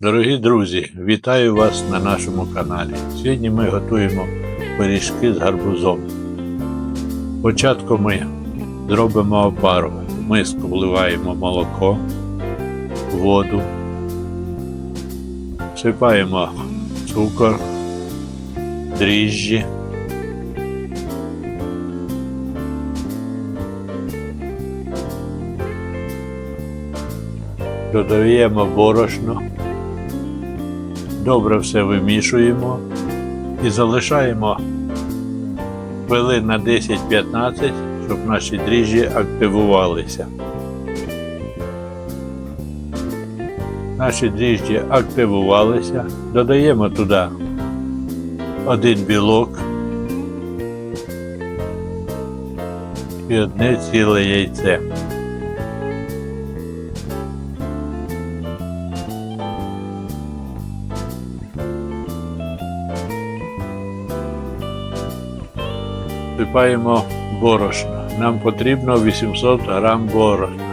Дорогі друзі, вітаю вас на нашому каналі. Сьогодні ми готуємо пиріжки з гарбузом. Спочатку ми зробимо опару. Миску вливаємо молоко, воду, всипаємо цукор, дріжджі. Додаємо борошно, добре все вимішуємо і залишаємо хвилин на 10-15, щоб наші дріжджі активувалися. Наші дріжджі активувалися, додаємо туди один білок і одне ціле яйце. Всипаємо борошно. Нам потрібно 800 грам борошна,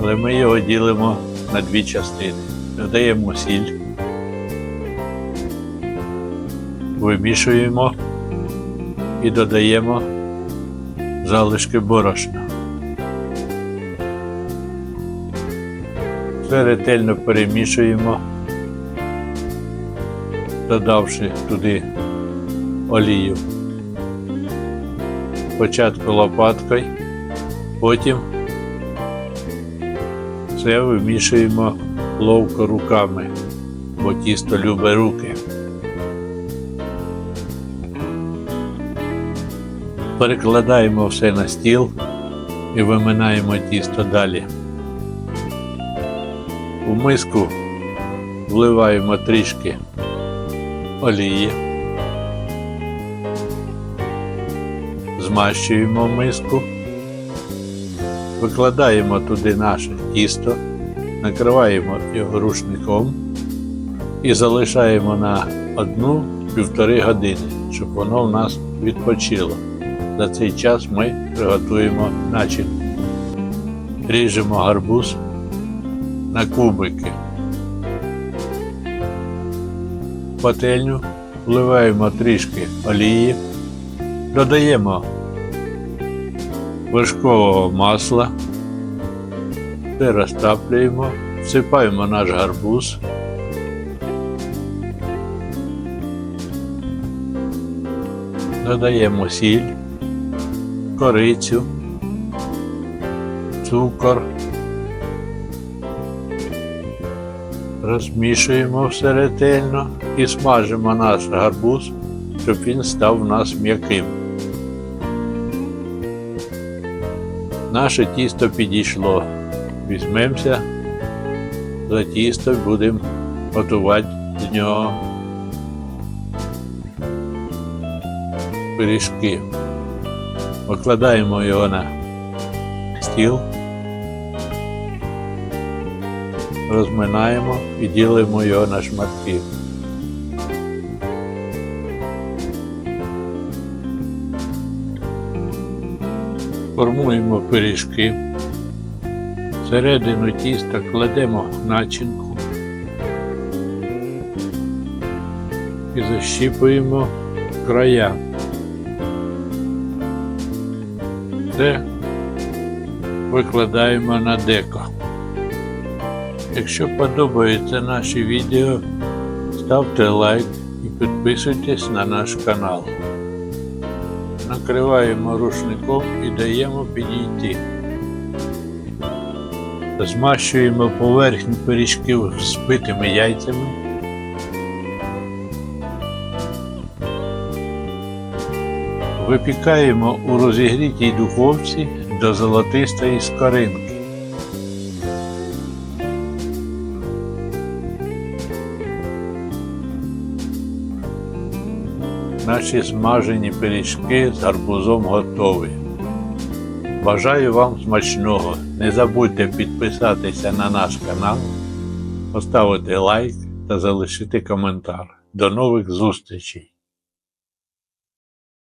але ми його ділимо на дві частини. Додаємо сіль, вимішуємо і додаємо залишки борошна. Все ретельно перемішуємо, додавши туди олію спочатку лопаткою, потім все вимішуємо ловко руками, бо тісто любить руки. Перекладаємо все на стіл і виминаємо тісто далі. У миску вливаємо трішки олії. Змащуємо миску, викладаємо туди наше тісто, накриваємо його рушником і залишаємо на одну-півтори години, щоб воно в нас відпочило. За цей час ми приготуємо начинку. Ріжемо гарбуз на кубики. В пательню вливаємо трішки олії. Додаємо вершкового масла, все розтаплюємо, всипаємо наш гарбуз. Додаємо сіль, корицю, цукор. Розмішуємо все ретельно і смажимо наш гарбуз, щоб він став у нас м'яким. Наше тісто підійшло. Візьмемося за тісто, будемо готувати з нього пиріжки. Викладаємо його на стіл, розминаємо і ділимо його на шматки. Формуємо пиріжки. Всередину тіста кладемо начинку і защіпуємо края. Це викладаємо на деко. Якщо подобаються наші відео, ставте лайк і підписуйтесь на наш канал накриваємо рушником і даємо підійти. Змащуємо поверхню пиріжків збитими яйцями. Випікаємо у розігрітій духовці до золотистої скоринки. Наші смажені пиріжки з гарбузом готові. Бажаю вам смачного. Не забудьте підписатися на наш канал, поставити лайк та залишити коментар. До нових зустрічей!